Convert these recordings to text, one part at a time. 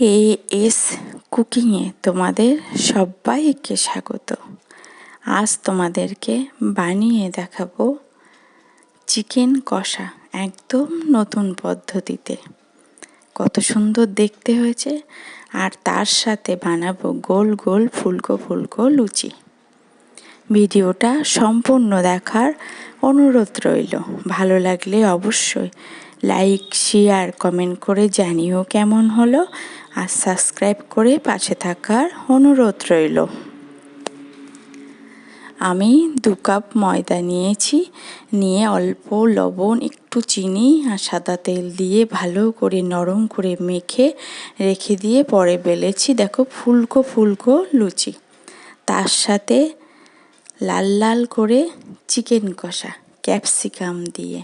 A S কুকিংয়ে তোমাদের সবাইকে স্বাগত। আজ তোমাদেরকে বানিয়ে দেখাবো চিকেন কষা একদম নতুন পদ্ধতিতে। কত সুন্দর দেখতে হয়েছে, আর তার সাথে বানাবো গোল গোল ফুলকো ফুলকো লুচি। ভিডিওটা সম্পূর্ণ দেখার অনুরোধ রইল। ভালো লাগলে অবশ্যই লাইক শেয়ার কমেন্ট করে জানিও কেমন হলো আর সাবস্ক্রাইব করে পাশে থাকার অনুরোধ রইল। আমি দু কাপ ময়দা নিয়েছি, নিয়ে অল্প লবণ, একটু চিনি আর সাদা তেল দিয়ে ভালো করে নরম করে মেখে রেখে দিয়ে পরে বেলেছি, দেখো ফুলকো ফুলকো লুচি। তার সাথে লাল লাল করে চিকেন কষা, ক্যাপসিকাম দিয়ে।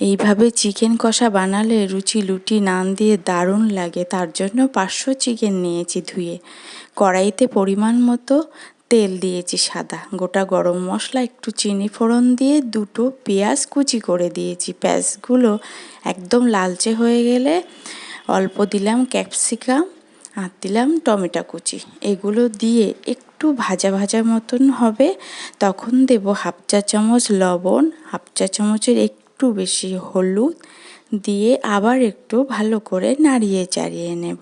এইভাবে চিকেন কষা বানালে রুচি লুটি নান দিয়ে দারুণ লাগে, তার জন্য পাঁচশো চিকেন নিয়েছি ধুয়ে। কড়াইতে পরিমাণ মতো তেল দিয়েছি সাদা। গোটা গরম মশলা, একটু চিনি ফোড়ন দিয়ে দুটো পেঁয়াজ কুচি করে দিয়েছি। পেঁয়াজগুলো একদম লালচে হয়ে গেলে অল্প দিলাম ক্যাপসিকাম আর দিলাম টমেটো কুচি। এগুলো দিয়ে একটু ভাজা ভাজা মতন হবে, তখন দেব হাফ চা চামচ লবণ, হাফ চা চামচের এক একটু বেশি হলুদ দিয়ে আবার একটু ভালো করে নাড়িয়ে চাড়িয়ে নেব।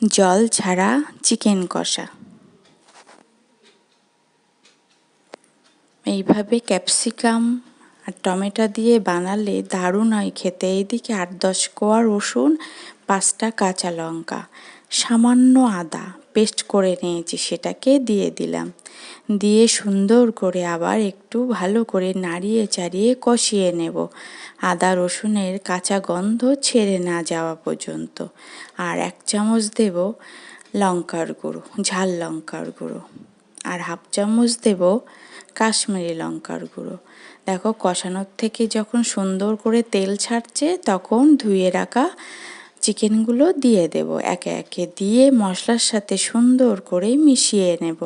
জল ছাড়া চিকেন কষা। এইভাবে ক্যাপসিকাম আর টমেটো দিয়ে বানালে দারুণ হয় খেতে। এইদিকে আট দশ কোয়া রসুন, পাঁচটা কাঁচা লঙ্কা। সামান্য আদা পেস্ট করে নিয়েছি, সেটাকে দিয়ে দিলাম। দিয়ে সুন্দর করে আবার একটু ভালো করে নাড়িয়ে চাড়িয়ে কষিয়ে নেব। আদা রসুনের কাঁচা গন্ধ ছেড়ে না যাওয়া পর্যন্ত। আর এক চামচ দেব লঙ্কার গুঁড়ো, ঝাল লঙ্কার গুঁড়ো। আর হাফ চামচ দেব কাশ্মীরি লঙ্কার গুঁড়ো। দেখো, কষানোর থেকে যখন সুন্দর করে তেল ছাড়ছে, তখন ধুয়ে রাখা চিকেনগুলো দিয়ে দেব। একে একে দিয়ে মশলার সাথে সুন্দর করে মিশিয়ে নেব।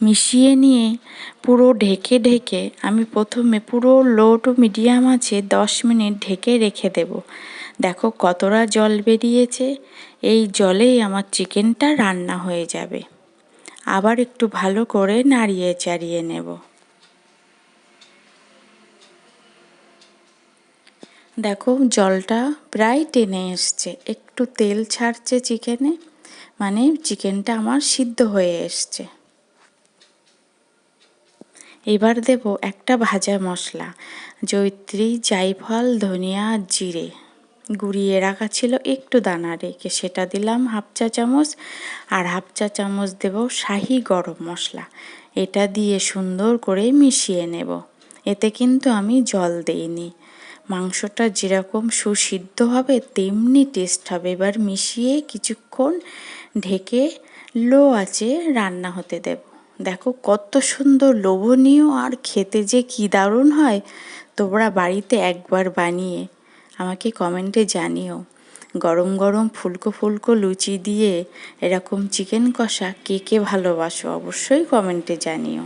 মিশিয়ে নিয়ে পুরো ঢেকে ঢেকে আমি প্রথমে পুরো লো টু মিডিয়াম আছে দশ মিনিট ঢেকে রেখে দেব। দেখো কতটা জল বেরিয়েছে। এই জলেই আমার চিকেনটা রান্না হয়ে যাবে। আবার একটু ভালো করে নাড়িয়ে চাড়িয়ে নেব। দেখো জলটা প্রায় টেনে এসছে। একটু তেল ছাড়ছে চিকেনে মানে চিকেনটা আমার সিদ্ধ হয়ে এসছে। এবার দেব একটা ভাজা মশলা জৈত্রী জায়ফল ধনিয়া, জিরে। গুঁড়িয়ে রাখা ছিল একটু দানা রেখে, সেটা দিলাম হাফ চা চামচ, আর হাফ চা চামচ দেব শাহি গরম মশলা। এটা দিয়ে সুন্দর করে মিশিয়ে নেব। এতে কিন্তু আমি জল দেইনি। মাংসটা যেরকম সুসিদ্ধ হবে, তেমনি টেস্ট হবে। এবার মিশিয়ে কিছুক্ষণ ঢেকে লো আছে রান্না হতে দেব। দেখো কত সুন্দর লোভনীয় আর খেতে যে কি দারুণ হয়। তোমরা বাড়িতে একবার বানিয়ে আমাকে কমেন্টে জানিও। গরম গরম ফুলকো ফুলকো লুচি দিয়ে এরকম চিকেন কষা কে কে ভালোবাসো অবশ্যই কমেন্টে জানিও।